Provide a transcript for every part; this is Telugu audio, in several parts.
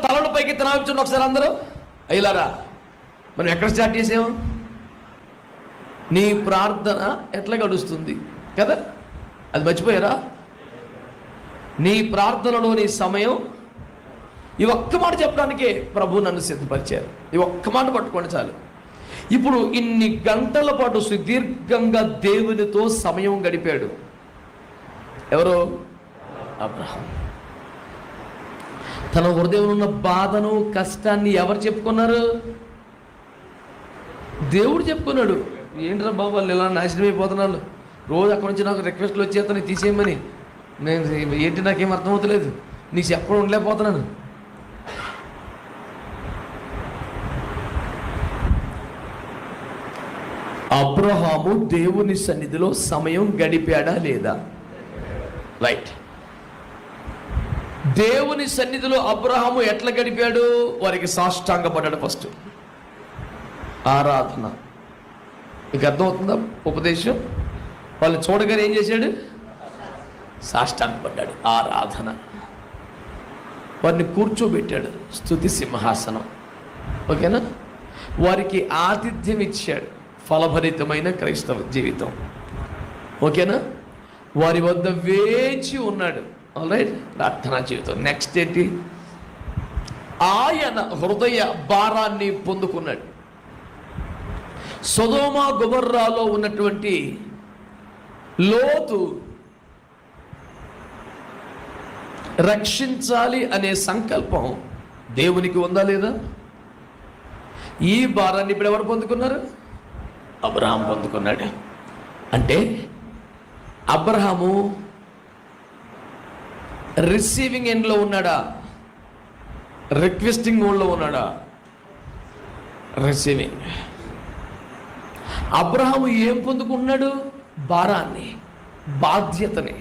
తలలు పైకి తినాల్చుండి ఒకసారి అందరూ. అయ్యలారా మనం ఎక్కడ స్టార్ట్ చేసాము? నీ ప్రార్థన ఎట్లా గడుస్తుంది? కదా? అది మర్చిపోయారా? నీ ప్రార్థనలో నీ సమయం ఈ ఒక్క మాట చెప్పడానికే ప్రభు నన్ను సిద్ధపరిచారు. ఈ ఒక్క మాట పట్టుకోండి చాలు. ఇప్పుడు ఇన్ని గంటల పాటు సుదీర్ఘంగా దేవునితో సమయం గడిపాడు. ఎవరు? అబ్రహం. తన హృదయంలో ఉన్న బాధను కష్టాన్ని ఎవరు చెప్పుకున్నారు? దేవుడు చెప్పుకున్నాడు. ఏంట్రా బాబు వాళ్ళు ఇలా నాశనం అయిపోతున్నారు రోజు అక్కడి నుంచి నాకు రిక్వెస్ట్లు వచ్చేస్తాను తీసేయమని. నేను ఏంటి నాకేం అర్థమవుతలేదు. నీకు చెప్పడం ఉండలేకపోతున్నాను. అబ్రహాము దేవుని సన్నిధిలో సమయం గడిపాడా లేదా? రైట్ దేవుని సన్నిధిలో అబ్రహాము ఎట్లా గడిపాడు? వారికి సాష్టాంగపడ్డాడు ఫస్ట్. ఆరాధన. మీకు అర్థమవుతుందా ఉపదేశం? వాళ్ళు చూడగానే ఏం చేశాడు? సాష్టాంగపడ్డాడు. ఆరాధన. వారిని కూర్చోబెట్టాడు. స్థుతి సింహాసనం. ఓకేనా? వారికి ఆతిథ్యం ఇచ్చాడు. ఫలభరితమైన క్రైస్తవ జీవితం. ఓకేనా? వారి వద్ద వేచి ఉన్నాడు. రైట్ ప్రార్థనా జీవితం. నెక్స్ట్ ఏంటి? ఆయన హృదయ భారాన్ని పొందుకున్నాడు. సొదోమ గుబర్రాలో ఉన్నటువంటి లోతు రక్షించాలి అనే సంకల్పం దేవునికి ఉందా లేదా? ఈ భారాన్ని ఇప్పుడు ఎవరు పొందుకున్నారు? అబ్రహాం పొందుకున్నాడు. అంటే అబ్రహాము రిసీవింగ్ ఎండ్లో ఉన్నాడా? రిక్వెస్టింగ్ మోడ్లో ఉన్నాడా? రిసీవింగ్. అబ్రహం ఏం పొందుకున్నాడు భారాన్ని బాధ్యతని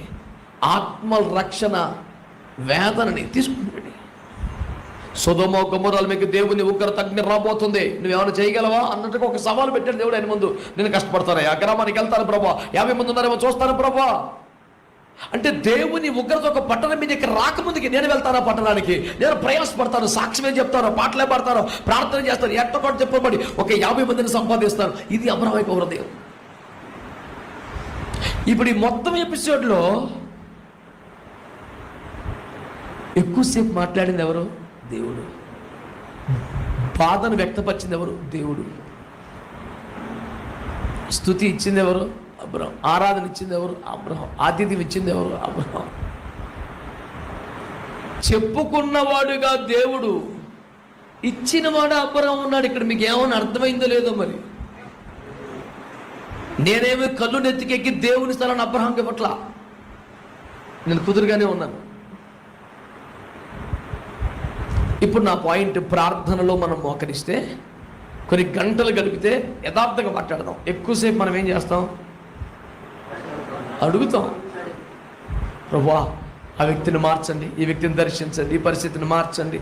ఆత్మ రక్షణ వేదనని తీసుకున్నాడు సుధమో గుమ్మరాలు మీకు దేవుని ఉగ్రత అగ్ని రాబోతుంది. నువ్వేమైనా చేయగలవా? అన్నట్టుగా ఒక సవాల్ పెట్టాడు దేవుడు ఆయన ముందు. నేను కష్టపడతాను ఆ గ్రామానికి వెళ్తాను ప్రభా. యాభై మంది ఉన్నారేమో చూస్తాను ప్రభా. అంటే దేవుని ఉగ్రత ఒక పట్టణం మీదకి రాకముందుకి నేను వెళ్తాను పట్టణానికి. నేను ప్రయాసపడతాను సాక్ష్యమే చెప్తాను పాటలే పాడతాను ప్రార్థన చేస్తాను ఎట్టకొట్టు చెప్పబడి ఒక యాభై మందిని సంపాదిస్తాను. ఇది అమరావైపు హృదయం. ఇప్పుడు ఈ మొత్తం ఎపిసోడ్లో ఎక్కువసేపు మాట్లాడింది ఎవరు? దేవుడు. బాధను వ్యక్తపరిచింది ఎవరు? దేవుడు. స్థుతి ఇచ్చింది ఎవరు? అబ్రహం. ఆరాధన ఇచ్చింది ఎవరు? అబ్రహం. ఆతిథ్యం ఇచ్చింది ఎవరు? అబ్రహం. చెప్పుకున్నవాడుగా దేవుడు ఇచ్చినవాడు అబ్రహం ఉన్నాడు. ఇక్కడ మీకు ఏమైనా అర్థమైందో లేదో మరి. నేనేమి కళ్ళు నెత్తికెక్కి దేవుని స్థలాన్ని అబ్రహాంకి పట్ల నేను కుదురుగానే ఉన్నాను. ఇప్పుడు నా పాయింట్ ప్రార్థనలో మనం మోకరిస్తే కొన్ని గంటలు గడిపితే యథార్థంగా మాట్లాడదాం. ఎక్కువసేపు మనం ఏం చేస్తాం? అడుగుతాం. ప్రభా ఆ వ్యక్తిని మార్చండి ఈ వ్యక్తిని దర్శించండి ఈ పరిస్థితిని మార్చండి.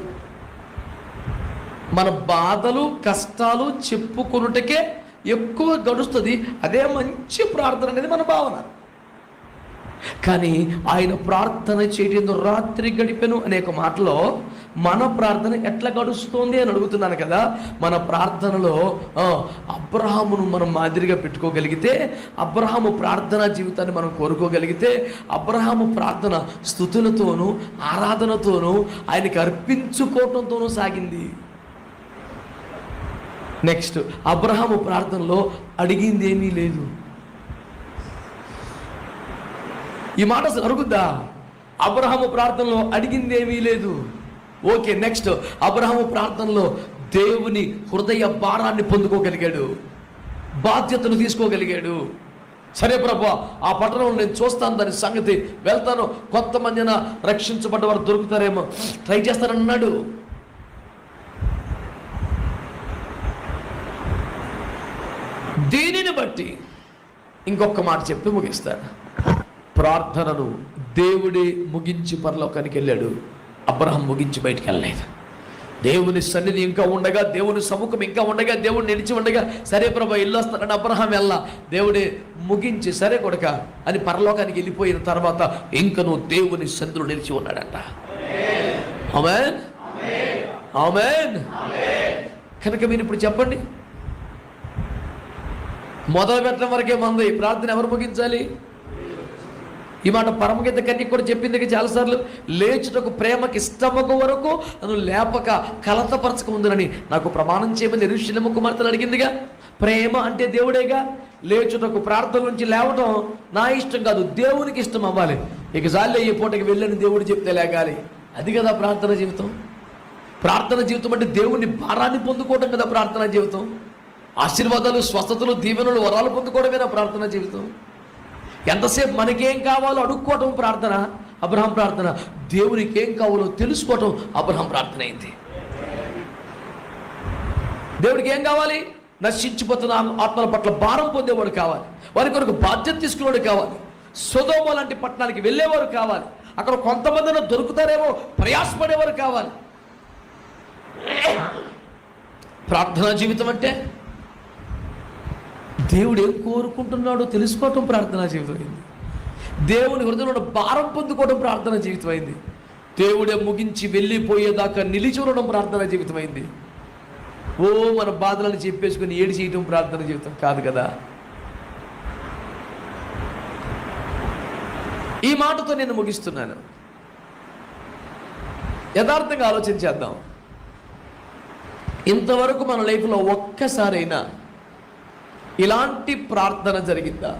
మన బాధలు కష్టాలు చెప్పుకొనుటకే ఎక్కువ గడుస్తుంది. అదే మంచి ప్రార్థన అనేది మన భావన. కానీ ఆయన ప్రార్థన చేయడం రాత్రి గడిపెను అనే ఒక మాటలో మన ప్రార్థన ఎట్లా గడుస్తుంది అని అడుగుతున్నాను కదా. మన ప్రార్థనలో అబ్రహామును మనం మాదిరిగా పెట్టుకోగలిగితే అబ్రహాము ప్రార్థనా జీవితాన్ని మనం కోరుకోగలిగితే అబ్రహాము ప్రార్థన స్థుతులతోనూ ఆరాధనతోనూ ఆయనకి అర్పించుకోవటంతోనూ సాగింది. నెక్స్ట్ అబ్రహాము ప్రార్థనలో అడిగింది ఏమీ లేదు. ఈ మాట అసలు అరుగుద్దా? అబ్రహాము ప్రార్థనలో అడిగింది ఏమీ లేదు. ఓకే నెక్స్ట్ అబ్రహము ప్రార్థనలో దేవుని హృదయ భారాన్ని పొందుకోగలిగాడు. బాధ్యతను తీసుకోగలిగాడు. సరే ప్రభా ఆ పట్టణంలో నేను చూస్తాను దాని సంగతి. వెళ్తాను. కొంతమందిన రక్షించబడ్డ వారు దొరుకుతారేమో. ట్రై చేస్తానన్నాడు దీనిని బట్టి ఇంకొక మాట చెప్పి ముగిస్తాను ప్రార్థనను దేవుడే ముగించి పరలోకానికి వెళ్ళాడు. అబ్రహం ముగించి బయటికి వెళ్ళలేదు. దేవుని సన్నిధి ఇంకా ఉండగా దేవుని సముఖం ఇంకా ఉండగా దేవుడు నిలిచి ఉండగా సరే ప్రభా ఇల్లు వస్తానని అబ్రహం వెళ్ళా. దేవుడే ముగించి సరే కొడక అని పరలోకానికి వెళ్ళిపోయిన తర్వాత ఇంకను దేవుని సన్నిధిలో నిలిచి ఉన్నాడంట. ఆమె ఆమెన్? కనుక మీరు ఇప్పుడు చెప్పండి. మొదలు పెట్టడం వరకే మంది. ప్రార్థన ఎవరు ముగించాలి? ఈ మాట పరమగీత కన్య కూడా చెప్పింది చాలాసార్లు. లేచుటకు ప్రేమకి ఇష్టమకు వరకు నన్ను లేపక కలతపరచక ఉందని నాకు ప్రమాణం చేయమని ఎరుశలము కుమార్తెలు అడిగిందిగా. ప్రేమ అంటే దేవుడేగా? లేచుటకు ప్రార్థన నుంచి లేవటం నా ఇష్టం కాదు దేవునికి ఇష్టం అవ్వాలి. ఇక జాలి ఈ పూటకి వెళ్ళని దేవుడు చెప్తే లేగాలి. అది కదా ప్రార్థన జీవితం. ప్రార్థన జీవితం అంటే దేవుని భారాన్ని పొందుకోవడం కదా ప్రార్థన జీవితం. ఆశీర్వాదాలు స్వస్థతలు దీవెనలు వరాలు పొందుకోవడమేనా ప్రార్థన జీవితం. ఎంతసేపు మనకేం కావాలో అడుక్కోవటం ప్రార్థన అబ్రహం ప్రార్థన దేవునికి ఏం కావాలో తెలుసుకోవటం అబ్రహం ప్రార్థన అయింది. దేవుడికి ఏం కావాలి? నశించిపోతున్న ఆత్మల పట్ల భారం పొందేవాడు కావాలి వారి కొరకు బాధ్యత తీసుకునేవాడు కావాలి సుధోమ లాంటి పట్టణానికి వెళ్ళేవారు కావాలి అక్కడ కొంతమందిన దొరుకుతారేమో ప్రయాసపడేవారు కావాలి. ప్రార్థనా జీవితం అంటే దేవుడు ఏం కోరుకుంటున్నాడో తెలుసుకోవటం ప్రార్థనా జీవితం అయింది. దేవుని హృదయంలో భారం పొందుకోవడం ప్రార్థనా జీవితం అయింది. దేవుడే ముగించి వెళ్ళిపోయేదాకా నిలిచి ఉండడం ప్రార్థనా జీవితం అయింది. ఓ మన బాధలను చెప్పేసుకుని ఏడి చేయటం ప్రార్థన జీవితం కాదు కదా. ఈ మాటతో నేను ముగిస్తున్నాను. యథార్థంగా ఆలోచన చేద్దాం. ఇంతవరకు మన లైఫ్లో ఒక్కసారైనా ఇలాంటి ప్రార్థన జరిగిందా?